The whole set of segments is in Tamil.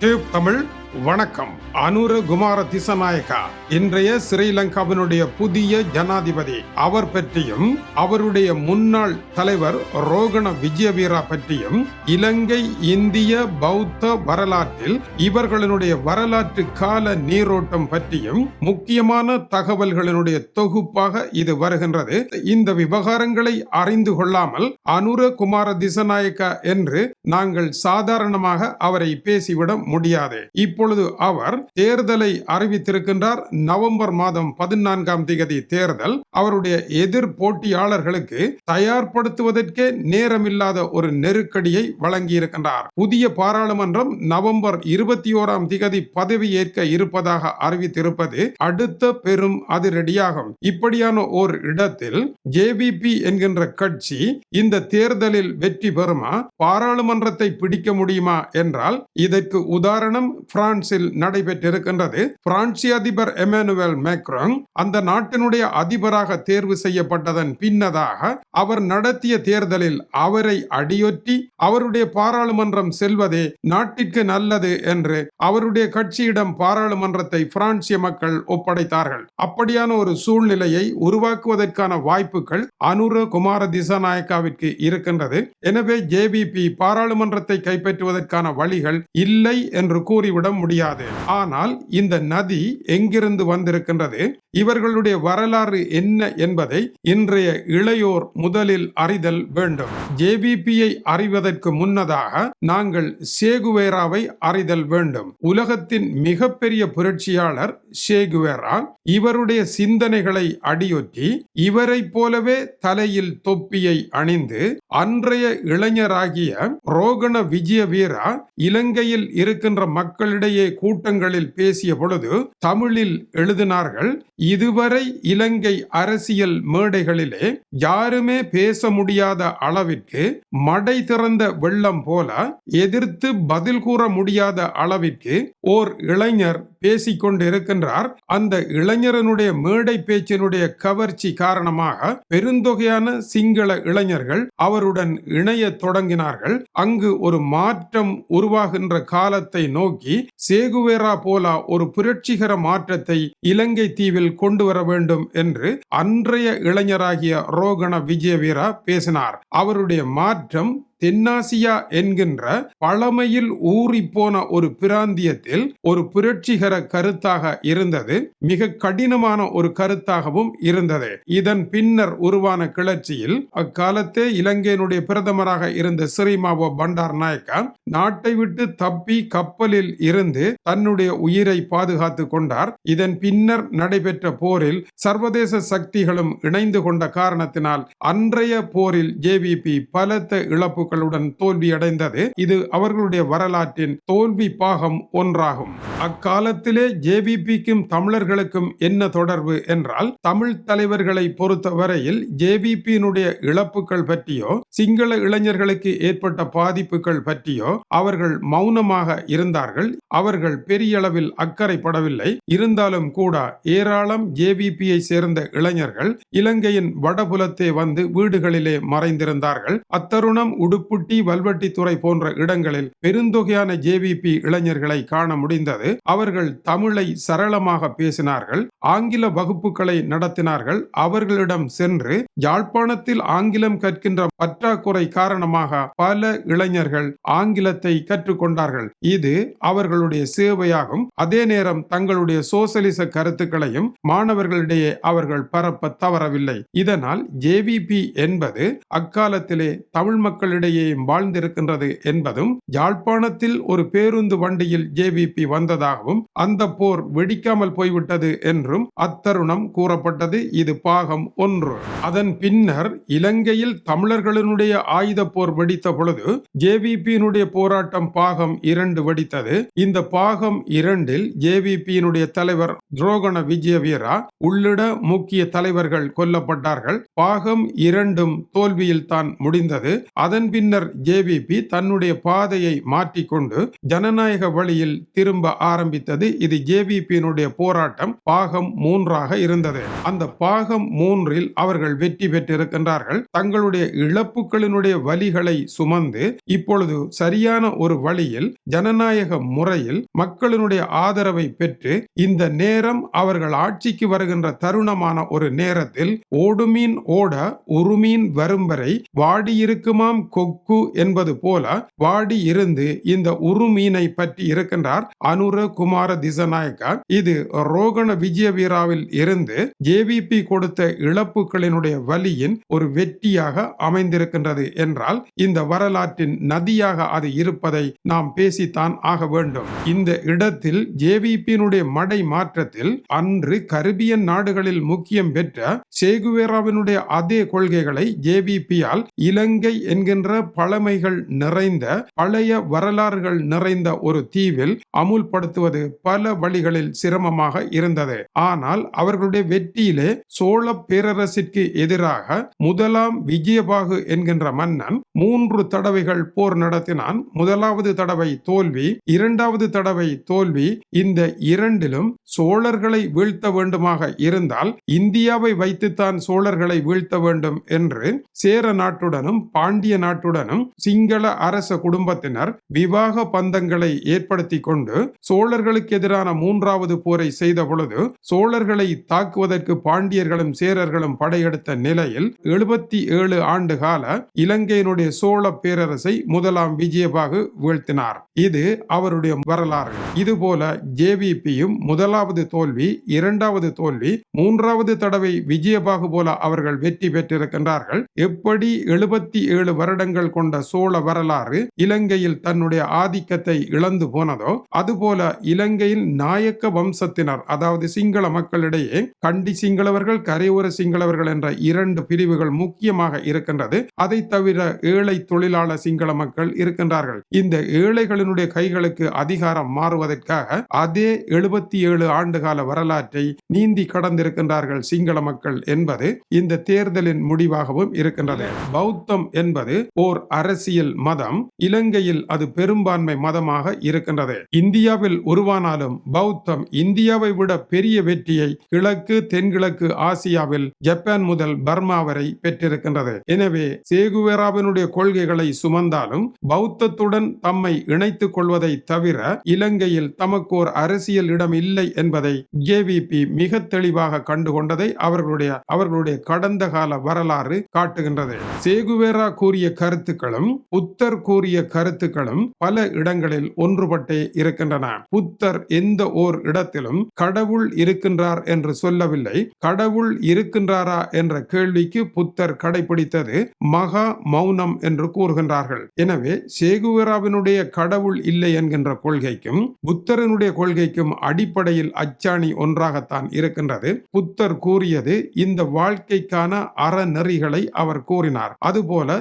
டியூப் தமிழ் வணக்கம். அனுர குமார திசநாயக்கா இன்றைய ஸ்ரீலங்காவினுடைய புதிய ஜனாதிபதி. அவர் பற்றியும் அவருடைய முன்னாள் தலைவர் ரோகண விஜயவீரா பற்றியும் இலங்கை இந்திய பௌத்த வரலாற்றில் இவர்களுடைய வரலாற்று கால நீரோட்டம் பற்றியும் முக்கியமான தகவல்களினுடைய தொகுப்பாக இது வருகின்றது. இந்த விவகாரங்களை அறிந்து கொள்ளாமல் அனுர குமார திசநாயக்கா என்று நாங்கள் சாதாரணமாக அவரை பேசிவிட முடியாது. இப்போ இப்பொழுது அவர் தேர்தலை அறிவித்திருக்கின்றார். நவம்பர் மாதம் பதினான்காம் தேதி தேர்தல். அவருடைய எதிர் போட்டியாளர்களுக்கு தயார்படுத்துவதற்கே நேரமில்லாத ஒரு நெருக்கடியை வழங்கியிருக்கின்றார். புதிய பாராளுமன்றம் நவம்பர் இருபத்தி ஓராம் திகதி பதவியேற்க இருப்பதாக அறிவித்திருப்பது அடுத்த பெரும் அதிரடியாகும். இப்படியான ஓர் இடத்தில் ஜேபிபி என்கின்ற கட்சி இந்த தேர்தலில் வெற்றி பெறுமா? பாராளுமன்றத்தை பிடிக்க முடியுமா? என்றால் இதற்கு உதாரணம் பிரான்ஸ் பிரான்சில் நடைபெற்றிருக்கின்றது. பிரான்சி அதிபர் எமானுவேல் மேக்ரோங் அந்த நாட்டினுடைய அதிபராக தேர்வு செய்யப்பட்டதன் பின்னதாக அவர் நடத்திய தேர்தலில் அவரை அடியொற்றி அவருடைய பாராளுமன்றம் செல்வதே நாட்டிற்கு நல்லது என்று அவருடைய கட்சியிடம் பாராளுமன்றத்தை பிரான்சிய மக்கள் ஒப்படைத்தார்கள். அப்படியான ஒரு சூழ்நிலையை உருவாக்குவதற்கான வாய்ப்புகள் அனுர குமார திசாநாயக்காவிற்கு இருக்கின்றது. எனவே ஜேவிபி பாராளுமன்றத்தை கைப்பற்றுவதற்கான வழிகள் இல்லை என்று கூறிவிட முடியாது. ஆனால் இந்த நதி எங்கிருந்து வந்திருக்கின்றது? இவர்களுடைய வரலாறு என்ன என்பதை இன்றைய இளையோர் முதலில் அறிதல் வேண்டும். ஜேவிபியை அறிவதற்கு முன்னதாக நாங்கள் சேகுவேராவை அறிதல் வேண்டும். உலகத்தின் மிகப்பெரிய புரட்சியாளர் சேகுவேரா இவருடைய சிந்தனைகளை அடியொற்றி இவரைப் போலவே தலையில் தொப்பியை அணிந்து அன்றைய இளைஞராகிய ரோகண விஜய வீரா இலங்கையில் இருக்கின்ற மக்களிடையே கூட்டங்களில் பேசிய பொழுது தமிழில் எழுதினார்கள் இதுவரை இலங்கை அரசியல் மேடைகளிலே யாருமே பேச முடியாத அளவிற்கு மடை திறந்த வெள்ளம் போல எதிர்த்து பதில் கூற முடியாத அளவிற்கு ஓர் இளைஞர் பேசிக்கொண்டிருக்கின்றார். அந்த இளைஞரனுடைய மேடை பேச்சினுடைய கவர்ச்சி காரணமாக பெருந்தொகையான சிங்கள இளைஞர்கள் அவர் அவருடன் இணைய தொடங்கினார்கள். அங்கு ஒரு மாற்றம் உருவாகின்ற காலத்தை நோக்கி சேகுவேரா போல ஒரு புரட்சிகர மாற்றத்தை இலங்கை தீவில் கொண்டு வர வேண்டும் என்று அன்றைய இளைஞராகிய ரோகண விஜயவீரா பேசினார். அவருடைய மாற்றம் தென்னாசியா என்கின்ற பழமையில் ஊறிப்போன ஒரு பிராந்தியத்தில் ஒரு புரட்சிகர கருத்தாக இருந்தது. மிக கடினமான ஒரு கருத்தாகவும் இருந்தது. இதன் பின்னர் உருவான கிளர்ச்சியில் அக்காலத்தே இலங்கையினுடைய பிரதமராக இருந்த ஸ்ரீமாவோ பண்டார் நாயக்கா நாட்டை விட்டு தப்பி கப்பலில் இருந்து தன்னுடைய உயிரை பாதுகாத்து கொண்டார். இதன் பின்னர் நடைபெற்ற போரில் சர்வதேச சக்திகளும் இணைந்து கொண்ட காரணத்தினால் அன்றைய போரில் ஜேவிபி பலத்த இழப்பு மக்களுடன் தோல்வி அடைந்தது இது அவர்களுடைய வரலாற்றின் தோல்வி பாகம் ஒன்றாகும். அக்காலத்திலே ஜேவிபிக்கும் தமிழர்களுக்கும் என்ன தொடர்பு என்றால் தமிழ் தலைவர்களை பொறுத்தவரையில் ஜேவிபியினுடைய இழப்புகள் பற்றியோ சிங்கள இளைஞர்களுக்கு ஏற்பட்ட பாதிப்புகள் பற்றியோ அவர்கள் மௌனமாக இருந்தார்கள். அவர்கள் பெரிய அளவில் அக்கறைப்படவில்லை. இருந்தாலும் கூட ஏராளம் ஜேவிபியை சேர்ந்த இளைஞர்கள் இலங்கையின் வடபுலத்தே வந்து வீடுகளிலே மறைந்திருந்தார்கள். அத்தருணம் உடுப்பு உடுப்புட்டி வல்வெட்டித்துறை போன்ற இடங்களில் பெருந்தொகையான ஜேவிபி இளைஞர்களை காண முடிந்தது. அவர்கள் தமிழை சரளமாக பேசினார்கள். ஆங்கில வகுப்புகளை நடத்தினார்கள். அவர்களிடம் சென்று யாழ்ப்பாணத்தில் ஆங்கிலம் கற்கின்ற பற்றாக்குறை காரணமாக பல இளைஞர்கள் ஆங்கிலத்தை கற்றுக்கொண்டார்கள். இது அவர்களுடைய சேவையாகும். அதே நேரம் தங்களுடைய சோசலிச கருத்துக்களையும் மாணவர்களிடையே அவர்கள் பரப்ப தவறவில்லை. இதனால் ஜேவிபி என்பது அக்காலத்திலே தமிழ் மக்களிடையே வாழ்ந்திருக்கின்றது என்பதும் யாழ்ப்பாணத்தில் ஒரு பேருந்து வண்டியில் ஜேவிபி வந்ததாகவும் அந்த போர் வெடிக்காமல் போய்விட்டது என்றும் அத்தருணம் கூறப்பட்டது. இது பாகம் ஒன்று. அதன் பின்னர் இலங்கையில் தமிழர்களினுடைய ஆயுத போர் வெடித்த பொழுது ஜேவிபியினுடைய போராட்டம் பாகம் இரண்டு வெடித்தது. இந்த பாகம் இரண்டில் ஜேவிபியினுடைய தலைவர் துரோகண விஜயவீரா உள்ளிட முக்கிய தலைவர்கள் கொல்லப்பட்டார்கள். பாகம் இரண்டும் தோல்வியில் தான் முடிந்தது. அதன் பின்னர் ஜேவிபி தன்னுடைய பாதையை மாற்றிக்கொண்டு ஜனநாயக வழியில் திரும்ப ஆரம்பித்தது. இது ஜேவிபியினுடைய போராட்டம். பாகம் மூன்றாக இருந்தது. அந்த பாகம் மூன்றில் அவர்கள் வெற்றி பெற்றிருக்கின்றார்கள். தங்களுடைய இழப்புகளினுடைய வழிகளை சுமந்து இப்பொழுது சரியான ஒரு வழியில் ஜனநாயக முறையில் மக்களினுடைய ஆதரவை பெற்று இந்த நேரம் அவர்கள் ஆட்சிக்கு வருகின்ற தருணமான ஒரு நேரத்தில் ஓடுமீன் ஓட உருமீன் வரும் வரை வாடியிருக்குமாம் கொக்கு என்பது போல வாடி இருந்து இந்த உருமீனை பற்றி இருக்கின்றார் அனுர குமார திசநாயக்கா இது ரோகண விஜயவீராவில் இருந்து ஜேவிபி கொடுத்த இழப்புகளினுடைய வலியின் ஒரு வெற்றியாக அமைந்திருக்கின்றது என்றால் இந்த வரலாற்றின் நதியாக அது இருப்பதை நாம் பேசித்தான் ஆக வேண்டும். இந்த இடத்தில் ஜேவிபியினுடைய மடை மாற்றத்தில் அன்று கரிபியன் நாடுகளில் முக்கியம் பெற்ற சேகுவேராவினுடைய அதே கொள்கைகளை ஜேவிபியால் இலங்கை என்கின்ற பழமைகள் நிறைந்த பழைய வரலாறுகள் நிறைந்த ஒரு தீவில் அமுல்படுத்துவது பல வழிகளில் சிரமமாக இருந்தது. ஆனால் அவர்களுடைய வெற்றியிலே சோழ பேரரசிற்கு எதிராக முதலாம் விஜயபாகு என்கின்ற மன்னன் மூன்று தடவைகள் போர் நடத்தினான். முதலாவது தடவை தோல்வி இரண்டாவது தடவை தோல்வி. இந்த இரண்டிலும் சோழர்களை வீழ்த்த வேண்டுமாக இருந்தால் இந்தியாவை வைத்துத்தான் சோழர்களை வீழ்த்த வேண்டும் என்று சேர நாட்டுடனும் பாண்டிய நாட்டு நாட்டுடனும் சிங்கள அரச குடும்பத்தினர் விவாக பந்தங்களை ஏற்படுத்தி கொண்டு சோழர்களுக்கு எதிரான மூன்றாவது போரை செய்த பொழுது சோழர்களை தாக்குவதற்கு பாண்டியர்களும் சேரர்களும் படையெடுத்த நிலையில் எழுபத்தி ஏழு ஆண்டு கால இலங்கையினுடைய சோழ பேரரசை முதலாம் விஜயபாகு வீழ்த்தினார். இது அவருடைய வரலாறு. இதுபோல ஜேவிபியும் முதலாவது தோல்வி இரண்டாவது தோல்வி மூன்றாவது தடவை விஜயபாகு போல அவர்கள் வெற்றி பெற்றிருக்கின்றார்கள். எப்படி எழுபத்தி ஏழு வருடங்கள் கொண்ட சோழ வரலாறு இலங்கையில் தன்னுடைய ஆதிக்கத்தை இழந்து போனதோ அதுபோல இலங்கையில் நாயக்க வம்சத்தினர் அதாவது சிங்கள மக்களிடையே கண்டி சிங்களவர்கள் கரையோர சிங்களவர்கள் என்ற இரண்டு பிரிவுகள் முக்கியமாக இருக்கின்றது. அதை தவிர ஏழை தொழிலாளர் சிங்கள மக்கள் இருக்கின்றார்கள். இந்த ஏழைகளினுடைய கைகளுக்கு அதிகாரம் மாறுவதற்காக அதே எழுபத்தி ஏழு ஆண்டுகால வரலாற்றை நீந்தி கடந்திருக்கின்றார்கள் சிங்கள மக்கள் என்பது இந்த தேர்தலின் முடிவாகவும் இருக்கின்றது. பௌத்தம் என்பது ஓர் அரசியல் மதம் இலங்கையில் அது பெரும்பான்மை மதமாக இருக்கின்றது. இந்தியாவில் உருவானாலும் பௌத்தம் இந்தியாவை விட பெரிய வெற்றியை கிழக்கு தென்கிழக்கு ஆசியாவில் ஜப்பான் முதல் பர்மா வரை பெற்றிருக்கின்றது. எனவே சேகுவேராவினுடைய கொள்கைகளை சுமந்தாலும் பௌத்தத்துடன் தம்மை இணைத்துக் கொள்வதை தவிர இலங்கையில் தமக்கு ஒரு அரசியல் இடம் இல்லை என்பதை ஜேவிபி மிக தெளிவாக கண்டுகொண்டதை அவர்களுடைய அவர்களுடைய கடந்த கால வரலாறு காட்டுகின்றது. சேகுவேரா கூறிய கருத்துக்களும் புத்தர் கூறிய கருத்துக்களும் பல இடங்களில் ஒன்றுபட்டே இருக்கின்றன. புத்தர் எந்த ஓர் இடத்திலும் கடவுள் இருக்கின்றார் என்று சொல்லவில்லை. கடவுள் இருக்கின்றாரா என்ற கேள்விக்கு புத்தர் கடைபிடித்தது மகா மௌனம் என்று கூறுகின்றார்கள். எனவே சேகுவராவினுடைய கடவுள் இல்லை என்கின்ற கொள்கைக்கும் புத்தரனுடைய கொள்கைக்கும் அடிப்படையில் அச்சாணி ஒன்றாகத்தான் இருக்கின்றது. புத்தர் கூறியது இந்த வாழ்க்கைக்கான அறநெறிகளை அவர் கூறினார். அதுபோல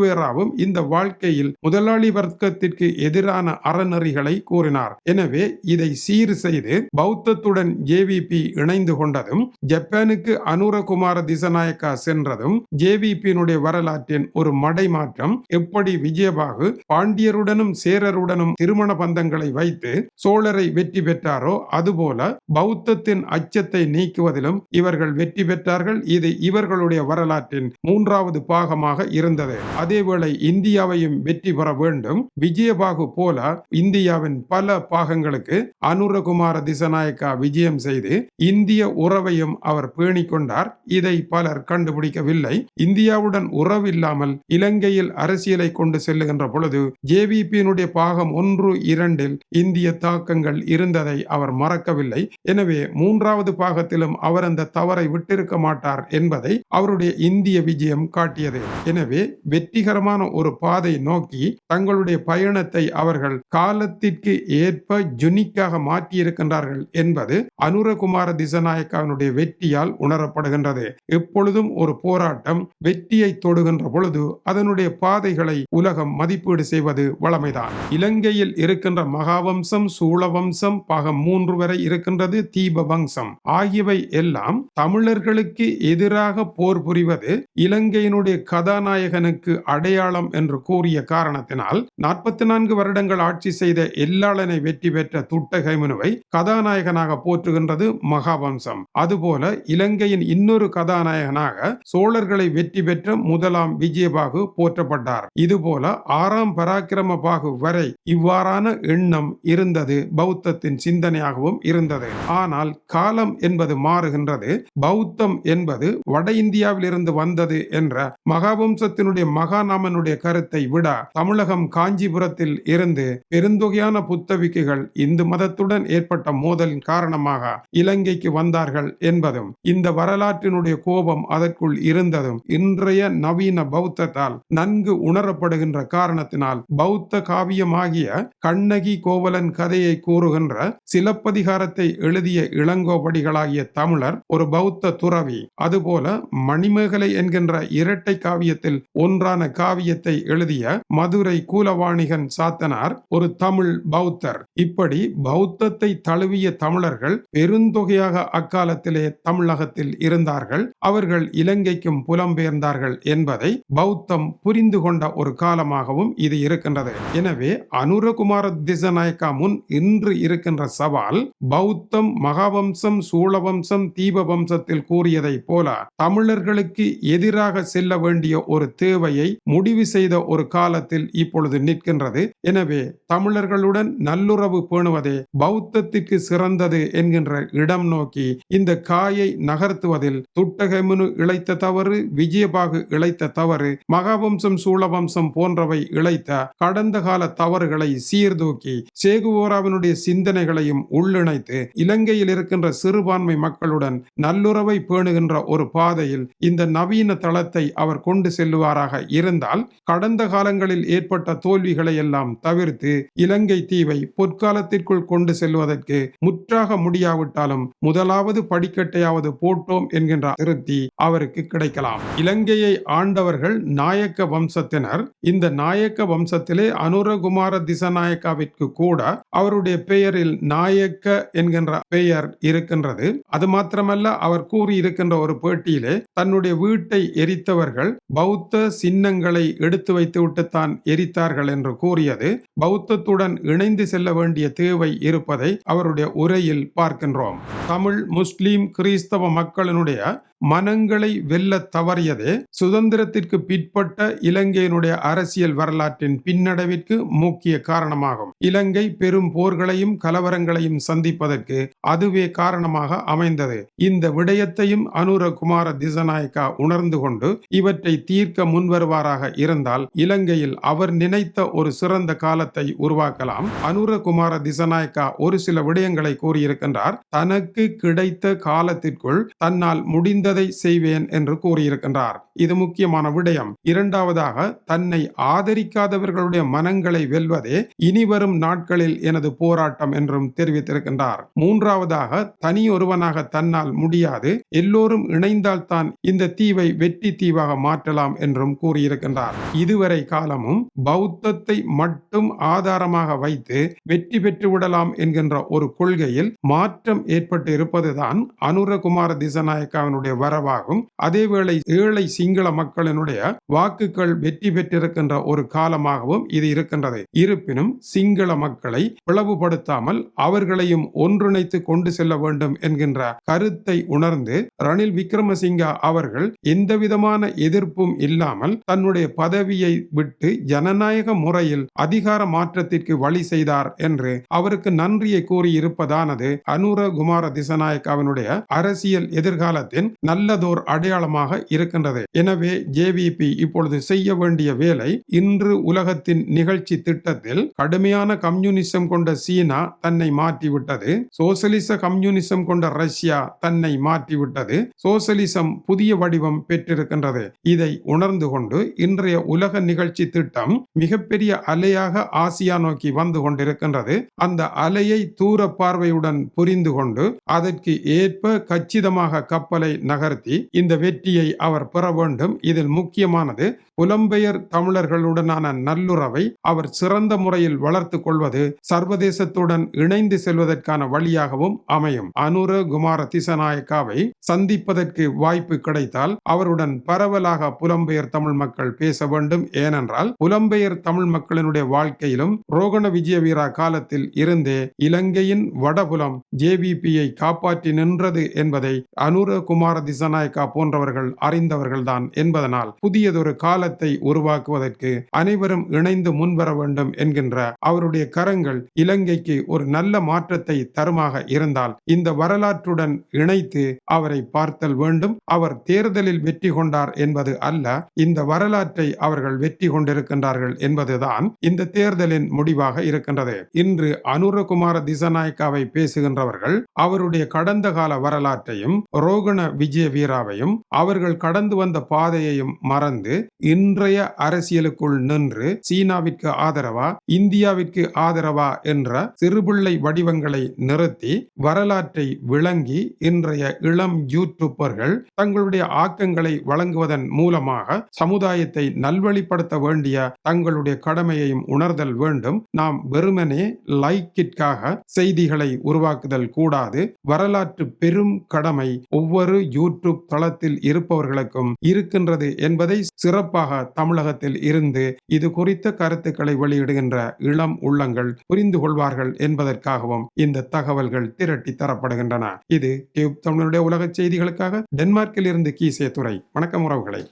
சேகுவேராவும் இந்த வாழ்க்கையில் முதலாளி வர்க்கத்திற்கு எதிரான அறநெறிகளை கூறினார். எனவே இதை சீர் செய்து பௌத்தத்துடன் ஜேவிபி இணைந்து கொண்டதும் ஜப்பானுக்கு அனுரகுமார திசநாயக்கா சென்றதும் ஜேவிபியினுடைய வரலாற்றின் ஒரு மடை மாற்றம் எப்படி விஜயபாகு பாண்டியருடனும் சேரருடனும் திருமண பந்தங்களை வைத்து சோழரை வெற்றி பெற்றாரோ அதுபோல பௌத்தத்தின் அச்சத்தை நீக்குவதிலும் இவர்கள் வெற்றி பெற்றார்கள். இது இவர்களுடைய வரலாற்றின் மூன்றாவது பாகமாக இருந்தது. அதேவேளை இந்தியாவையும் வெற்றி பெற வேண்டும். விஜயபாகு போல இந்தியாவின் பல பாகங்களுக்கு அனுரகுமார திசநாயக்கா விஜயம் செய்து இந்திய உறவையும் அவர் பேணிக் கொண்டார் இதை பலர் கண்டுபிடிக்கவில்லை. இந்தியாவுடன் உறவில்லாமல் இலங்கையில் அரசியலை கொண்டு செல்லுகின்ற பொழுது ஜேவிபியினுடைய பாகம் ஒன்று இரண்டில் இந்திய தாக்கங்கள் இருந்ததை அவர் மறக்கவில்லை. எனவே மூன்றாவது பாகத்திலும் அவர் அந்த தவறை விட்டிருக்க மாட்டார் என்பதை அவருடைய இந்திய விஜயம் காட்டியது. எனவே வெற்றி வெற்றிகரமான ஒரு பாதை நோக்கி தங்களுடைய பயணத்தை அவர்கள் காலத்திற்கு ஏற்ப ஜுனிக்காக மாற்றியிருக்கின்றார்கள் என்பது அனுரகுமார திசநாயக்காவினுடைய வெற்றியால் உணரப்படுகின்றது. எப்பொழுதும் ஒரு போராட்டம் வெற்றியை தொடுகின்ற பொழுது அதனுடைய பாதைகளை உலகம் மதிப்பீடு செய்வது வளமைதான். இலங்கையில் இருக்கின்ற மகாவம்சம் சூழவம்சம் பாகம் மூன்று வரை இருக்கின்றது தீப வம்சம் ஆகியவை எல்லாம் தமிழர்களுக்கு எதிராக போர் புரிவது இலங்கையினுடைய கதாநாயகனுக்கு அடையாளம் என்று கூறிய காரணத்தினால் நாற்பத்தி நான்கு வருடங்கள் ஆட்சி செய்த எல்லாளனை வெற்றி பெற்ற துட்டகைமனுவை கதாநாயகனாக போற்றுகின்றது மகாவம்சம். அதுபோல இலங்கையின் இன்னொரு கதாநாயகனாக சோழர்களை வெற்றி பெற்ற முதலாம் விஜயபாகு போற்றப்பட்டார். இதுபோல ஆறாம் பராக்கிரம பாகு வரை இவ்வாறான எண்ணம் இருந்தது பௌத்தத்தின் சிந்தனையாகவும் இருந்தது. ஆனால் காலம் என்பது மாறுகின்றது பௌத்தம் என்பது வட இந்தியாவில் இருந்து வந்தது என்ற மகாவம்சத்தினுடைய மகா மகாநாமனுடைய கருத்தை விட தமிழகம் காஞ்சிபுரத்தில் இருந்து பெருந்தொகையான புத்தவிக்குகள் இந்து மதத்துடன் ஏற்பட்ட மோதலின் காரணமாக இலங்கைக்கு வந்தார்கள் என்பதும் இந்த வரலாற்றினுடைய கோபம் அதற்குள் இருந்ததும் இன்றைய நவீன பௌத்தத்தால் நன்கு உணரப்படுகின்ற காரணத்தினால் பௌத்த காவியமாகிய கண்ணகி கோவலன் கதையை கூறுகின்ற சிலப்பதிகாரத்தை எழுதிய இளங்கோபடிகளாகிய தமிழர் ஒரு பௌத்த துறவி அதுபோல மணிமேகலை என்கின்ற இரட்டை காவியத்தில் ஒன்றான காவியத்தை எழுதிய மதுரை கூலவாணிகன் சாத்தனார் ஒரு தமிழ் பௌத்தர். இப்படி பௌத்தத்தை தழுவிய தமிழர்கள் பெருந்தொகையாக அக்காலத்திலே தமிழகத்தில் இருந்தார்கள். அவர்கள் இலங்கைக்கும் புலம்பெயர்ந்தார்கள் என்பதை பௌத்தம் புரிந்து கொண்ட ஒரு காலமாகவும் இது இருக்கின்றது. எனவே அனுரகுமார திசநாயக்கா முன் இன்று இருக்கின்ற சவால் பௌத்தம் மகாவம்சம் சூழவம்சம் தீபவம்சத்தில் கூறியதை போல தமிழர்களுக்கு எதிராக செல்ல வேண்டிய ஒரு தேவையை முடிவு செய்த ஒரு காலத்தில் இப்பொழுது நிற்கின்றது. எனவே தமிழர்களுடன் நல்லுறவு பேணுவதே பௌத்தத்திற்கு சிறந்தது என்கின்ற இடம் நோக்கி இந்த காயை நகர்த்துவதில் துட்டகமுனு இழைத்த தவறு விஜயபாகு இழைத்த தவறு மகாவம்சம் சூழவம்சம் போன்றவை இழைத்த கடந்த கால தவறுகளை சீர்தூக்கி சேகுவோராவினுடைய சிந்தனைகளையும் உள்ளிணைத்து இலங்கையில் இருக்கின்ற சிறுபான்மை மக்களுடன் நல்லுறவை பேணுகின்ற ஒரு பாதையில் இந்த நவீன தளத்தை அவர் கொண்டு செல்லுவாராக இருந்தால் கடந்த காலங்களில் ஏற்பட்ட தோல்விகளை எல்லாம் தவிர்த்து இலங்கை தீவை பொற்காலத்திற்குள் கொண்டு செல்வதற்கு முற்றாக முடியாவிட்டாலும் முதலாவது படிக்கட்டையாவது போட்டோம் என்கின்ற திருப்தி அவருக்கு கிடைக்கலாம். இலங்கையை ஆண்டவர்கள் நாயக்க வம்சத்தினர். இந்த நாயக்க வம்சத்திலே அனுரகுமார திசநாயக்காவிற்கு கூட அவருடைய பெயரில் நாயக்க என்கின்ற பெயர் இருக்கின்றது. அது மாத்திரமல்ல அவர் கூறி இருக்கின்ற ஒரு பேட்டியிலே தன்னுடைய வீட்டை எரித்தவர்கள் பௌத்த சின்ன சின்னங்களை எடுத்து வைத்துவிட்டு தான் எரித்தார்கள் என்று கூறியது. பௌத்தத்துடன் இணைந்து செல்ல வேண்டிய தேவை இருப்பதை அவருடைய உரையில் பார்க்கின்றோம். தமிழ் முஸ்லீம் கிறிஸ்தவ மக்களினுடைய மனங்களை வெல்ல தவறியதே. சுதந்திரத்திற்கு பிற்பட்ட இலங்கையினுடைய அரசியல் வரலாற்றின் பின்னடைவிற்கு முக்கிய காரணமாகும். இலங்கை பெரும் போர்களையும் கலவரங்களையும் சந்திப்பதற்கு அதுவே காரணமாக அமைந்தது. இந்த விடயத்தையும் அனுரகுமார திசநாயக்கா உணர்ந்து கொண்டு இவற்றை தீர்க்க முன்வருவாராக இருந்தால் இலங்கையில் அவர் நினைத்த ஒரு சிறந்த காலத்தை உருவாக்கலாம். அனுரகுமார திசநாயக்கா ஒரு சில விடயங்களை கூறியிருக்கின்றார். தனக்கு கிடைத்த காலத்திற்குள் தன்னால் முடிந்த முடிந்ததை செய்வேன் என்று கூறியிருக்கின்றார். இது முக்கியமான விடயம். இரண்டாவதாக தன்னை ஆதரிக்காதவர்களுடைய மனங்களை வெல்வதே இனிவரும் நாட்களில் எனது போராட்டம் என்றும் தெரிவித்திருக்கின்றார். மூன்றாவதாக தனி ஒருவனாக தன்னால் முடியாது எல்லோரும் இணைந்தால் தான் இந்த தீவை வெற்றி தீவாக மாற்றலாம் என்றும் கூறியிருக்கின்றார். இதுவரை காலமும் பௌத்தத்தை மட்டும் ஆதாரமாக வைத்து வெற்றி பெற்று விடலாம் என்கின்ற ஒரு கொள்கையில் மாற்றம் ஏற்பட்டு இருப்பதுதான் அனுரகுமார திசநாயக்காவினுடைய வரவாகும். அதேவேளை ஏழை சிங்கள மக்களினுடைய வாக்குகள் வெற்றி பெற்றிருக்கின்ற ஒரு காலமாகவும் இது இருக்கின்றது. இருப்பினும் சிங்கள மக்களை பிளவுபடுத்தாமல் அவர்களையும் ஒன்றிணைத்து கொண்டு செல்ல வேண்டும் என்கின்ற கருத்தை உணர்ந்து ரணில் விக்ரமசிங்கா அவர்கள் எந்தவிதமான எதிர்ப்பும் இல்லாமல் தன்னுடைய பதவியை விட்டு ஜனநாயக முறையில் அதிகார மாற்றத்திற்கு வழி செய்தார் என்று அவருக்கு நன்றியை கூறியிருப்பதானது அனுர குமார திசநாயக்காவினுடைய அரசியல் எதிர்காலத்தின் நல்லதோர் அடையாளமாக இருக்கின்றது. எனவே ஜேவிபி இப்பொழுது செய்ய வேண்டிய வேலை இன்று உலகத்தின் நிகழ்ச்சி திட்டத்தில் கடுமையான கம்யூனிசம் கொண்ட சீனா தன்னை மாற்றிவிட்டது. சோசலிச கம்யூனிசம் கொண்ட ரஷ்யா தன்னை மாற்றிவிட்டது. சோசலிசம் புதிய வடிவம் பெற்றிருக்கின்றது. இதை உணர்ந்து கொண்டு இன்றைய உலக நிகழ்ச்சி திட்டம் மிகப்பெரிய அலையாக ஆசியா நோக்கி வந்து கொண்டிருக்கின்றது. அந்த அலையை தூர பார்வையுடன் புரிந்து கொண்டு அதற்கு ஏற்ப கச்சிதமாக கப்பலை நகர்த்தி இந்த வெற்றியை அவர் பெற வேண்டும். இதில் முக்கியமானது புலம்பெயர் தமிழர்களுடனான நல்லுறவை அவர் சிறந்த முறையில் வளர்த்து கொள்வது சர்வதேசத்துடன் இணைந்து செல்வதற்கான வழியாகவும் அமையும். அனுர குமார திசநாயக்காவை சந்திப்பதற்கு வாய்ப்பு கிடைத்தால் அவருடன் பரவலாக புலம்பெயர் தமிழ் மக்கள் பேச வேண்டும். ஏனென்றால் புலம்பெயர் தமிழ் மக்களினுடைய வாழ்க்கையிலும் ரோகண விஜயவீரா காலத்தில் இருந்தே இலங்கையின் வடபுலம் ஜேவிபியை காப்பாற்றி நின்றது என்பதை அனுர குமார திசநாயக்கா போன்றவர்கள் அறிந்தவர்கள்தான் என்பதனால் புதியதொரு கால காலத்தை உருவாக்குவதற்கு அனைவரும் இணைந்து முன்வர வேண்டும் என்கின்ற அவருடைய கரங்கள் இலங்கைக்கு ஒரு நல்ல மாற்றத்தை தருமாக இருந்தால் இந்த வரலாற்றுடன் இணைத்து அவரை பார்த்தல் வேண்டும். அவர் தேர்தலில் வெற்றி கொண்டார் என்பது அல்ல இந்த வரலாற்றை அவர்கள் வெற்றி கொண்டிருக்கின்றார்கள் என்பதுதான் இந்த தேர்தலின் முடிவாக இருக்கின்றது. இன்று அனுரகுமார திசநாயக்காவை பேசுகின்றவர்கள் அவருடைய கடந்த கால வரலாற்றையும் ரோகண விஜய வீராவையும் அவர்கள் கடந்து வந்த பாதையையும் மறந்து இன்றைய அரசியலுக்குள் நின்று சீனாவிற்கு ஆதரவா இந்தியாவிற்கு ஆதரவா என்ற சிறுபிள்ளை வடிவங்களை நிறுத்தி வரலாற்றை விளங்கி இன்றைய இளம் யூடியூப்பர்கள் தங்களுடைய ஆக்கங்களை வழங்குவதன் மூலமாக சமுதாயத்தை நல்வழிப்படுத்த வேண்டிய தங்களுடைய கடமையையும் உணர்தல் வேண்டும். நாம் வெறுமனே லைக்கிற்காக செய்திகளை உருவாக்குதல் கூடாது. வரலாற்று பெரும் கடமை ஒவ்வொரு யூடியூப் தளத்தில் இருப்பவர்களுக்கும் இருக்கின்றது என்பதை சிறப்பாக தமிழகத்தில் இருந்து இது குறித்த கருத்துக்களை வெளியிடுகின்ற இளம் உள்ளங்கள் புரிந்து கொள்வார்கள் என்பதற்காகவும் இந்த தகவல்கள் திரட்டி தரப்படுகின்றன. இது டியூப் தமிழனுடைய உலக செய்திகளுக்காக டென்மார்க்கில் இருந்து கீசே துறை வணக்கம் உறவுகளை.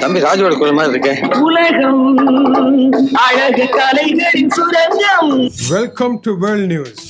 தம்பி ராஜோட குரல் மாதிரி இருக்கு உலகம் அழகு கலைகளின் சுரங்கம். Welcome to world news